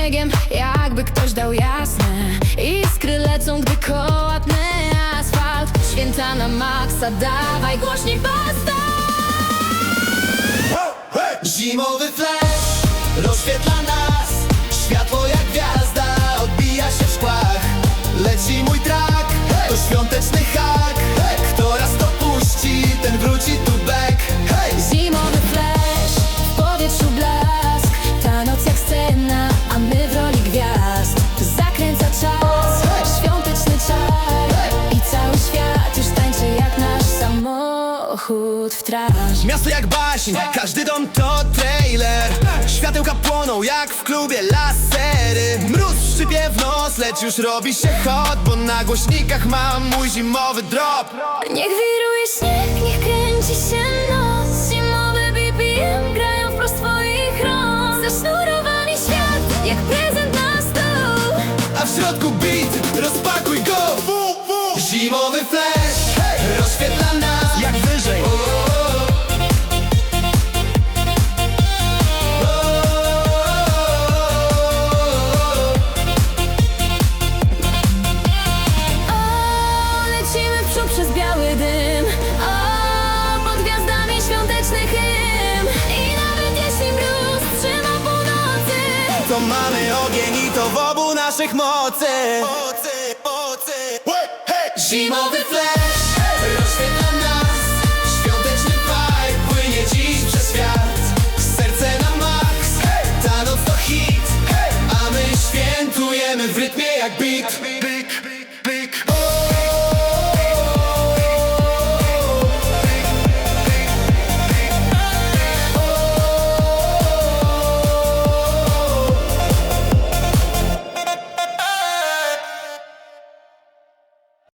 śniegiem, jakby ktoś dał jasne. Iskry lecą, gdy koła pnę asfalt. Święta na maksa, dawaj głośniej basta! Zimowy flash samochód w traż Miasto jak baśń, każdy dom to trailer. Światełka płoną jak w klubie lasery. Mróz szczypie w nos, lecz już robi się hot Bo na głośnikach mam mój zimowy drop. Niech wiruje śnieg, niech kręci się noc. Zimowe BPM grają wprost twoich rąk. Zasznurowany świat, jak prezent na stół. A w środku beat, rozpakuj go. Zimowy flash, mamy ogień i to w obu naszych mocy. Zimowy flash rozświetla nas. Świąteczny vibe płynie dziś przez świat. Serce na max, ta noc to hit. A my świętujemy w rytmie jak beat